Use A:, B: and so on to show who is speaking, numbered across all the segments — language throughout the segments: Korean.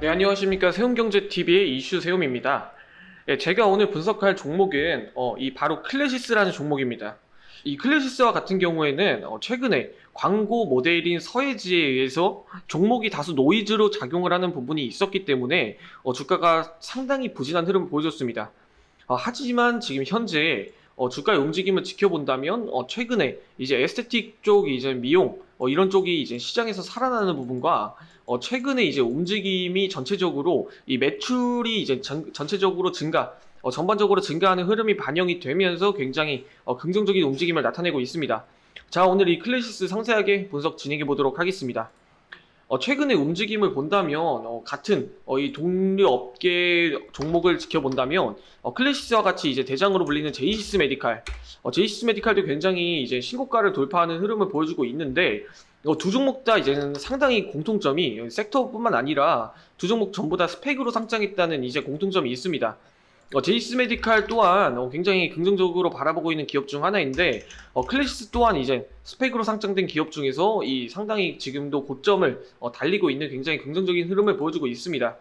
A: 네, 안녕하십니까. 세움경제TV의 이슈 세움입니다. 예, 제가 오늘 분석할 종목은 어, 이 바로 클래시스라는 종목입니다. 이 클래시스와 같은 경우에는 어, 최근에 광고 모델인 서해지에 의해서 종목이 다소 노이즈로 작용을 하는 부분이 있었기 때문에 어, 주가가 상당히 부진한 흐름을 보여줬습니다. 어, 하지만 지금 현재 어, 주가의 움직임을 지켜본다면 어, 최근에 이제 에스테틱 쪽 이제 미용 어, 이런 쪽이 이제 시장에서 살아나는 부분과 어, 최근에 이제 움직임이 전체적으로 이 매출이 이제 전, 전체적으로 증가, 어, 전반적으로 증가하는 흐름이 반영이 되면서 굉장히 어, 긍정적인 움직임을 나타내고 있습니다. 자, 오늘 이 클래시스 상세하게 분석 진행해 보도록 하겠습니다. 어, 최근의 움직임을 본다면 어, 같은 어, 이 동료 업계 종목을 지켜본다면 어, 클래시스와 같이 이제 대장으로 불리는 제이시스 메디칼, 어, 제이시스 메디칼도 굉장히 이제 신고가를 돌파하는 흐름을 보여주고 있는데 어, 두 종목 다 이제는 상당히 공통점이 섹터뿐만 아니라 두 종목 전부 다 스펙으로 상장했다는 이제 공통점이 있습니다. 어, 제이스 메디칼 또한 어, 굉장히 긍정적으로 바라보고 있는 기업 중 하나인데 어, 클래시스 또한 이제 스펙으로 상장된 기업 중에서 이 상당히 지금도 고점을 어, 달리고 있는 굉장히 긍정적인 흐름을 보여주고 있습니다.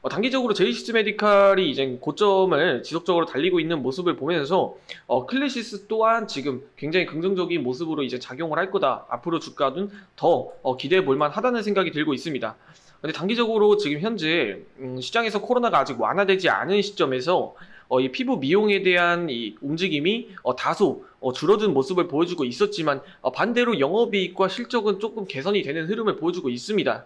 A: 어, 단기적으로 제이시스 메디칼이 이제 고점을 지속적으로 달리고 있는 모습을 보면서 어, 클래시스 또한 지금 굉장히 긍정적인 모습으로 이제 작용을 할 거다. 앞으로 주가는 더 어, 기대해 볼 만하다는 생각이 들고 있습니다. 근데 단기적으로 지금 현재 음, 시장에서 코로나가 아직 완화되지 않은 시점에서 어, 이 피부 미용에 대한 이 움직임이 어, 다소 어, 줄어든 모습을 보여주고 있었지만 어, 반대로 영업이익과 실적은 조금 개선이 되는 흐름을 보여주고 있습니다.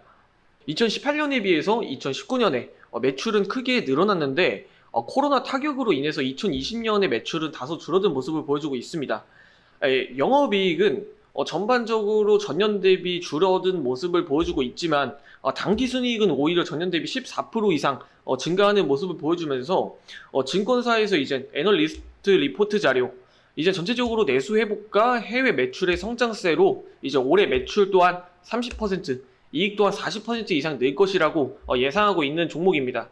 A: 2018년에 비해서 2019년에 어, 매출은 크게 늘어났는데 어, 코로나 타격으로 인해서 2020년에 매출은 다소 줄어든 모습을 보여주고 있습니다. 에, 영업이익은 어, 전반적으로 전년 대비 줄어든 모습을 보여주고 있지만 어, 당기 순이익은 오히려 전년 대비 14% 이상 어, 증가하는 모습을 보여주면서 어, 증권사에서 이제 애널리스트 리포트 자료 이제 전체적으로 내수 회복과 해외 매출의 성장세로 이제 올해 매출 또한 30% 이익 또한 40% 이상 늘 것이라고 어, 예상하고 있는 종목입니다.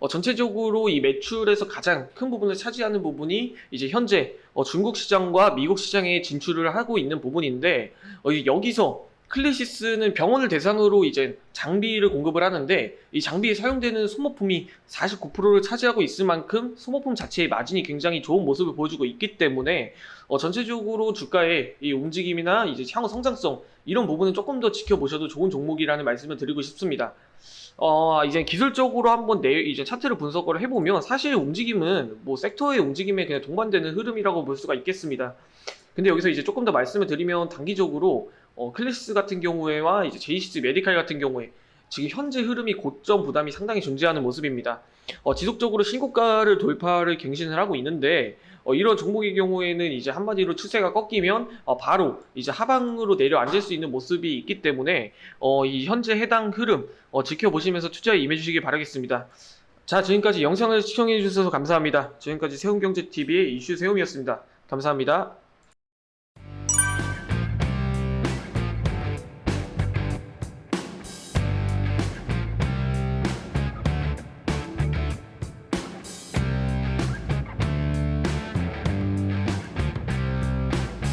A: 어, 전체적으로 이 매출에서 가장 큰 부분을 차지하는 부분이 이제 현재 어, 중국 시장과 미국 시장에 진출을 하고 있는 부분인데 어, 이- 여기서 클래시스는 병원을 대상으로 이제 장비를 공급을 하는데 이 장비에 사용되는 소모품이 49%를 차지하고 있을 만큼 소모품 자체의 마진이 굉장히 좋은 모습을 보여주고 있기 때문에 어, 전체적으로 주가의 이 움직임이나 이제 향후 성장성 이런 부분은 조금 더 지켜보셔도 좋은 종목이라는 말씀을 드리고 싶습니다. 어, 이제 기술적으로 한번 내, 이제 차트를 분석을 해보면 사실 움직임은 뭐 섹터의 움직임에 그냥 동반되는 흐름이라고 볼 수가 있겠습니다. 근데 여기서 이제 조금 더 말씀을 드리면 단기적으로 어, 클래시스 같은 경우에와 이제 제이시스 메디칼 같은 경우에 지금 현재 흐름이 고점 부담이 상당히 존재하는 모습입니다. 어, 지속적으로 신고가를 돌파를 갱신을 하고 있는데 어, 이런 종목의 경우에는 이제 한마디로 추세가 꺾이면 어, 바로 이제 하방으로 내려앉을 수 있는 모습이 있기 때문에 어, 이 현재 해당 흐름 어, 지켜보시면서 투자에 임해주시기 바라겠습니다. 자, 지금까지 영상을 시청해주셔서 감사합니다. 지금까지 세움경제TV의 이슈 세움이었습니다. 감사합니다.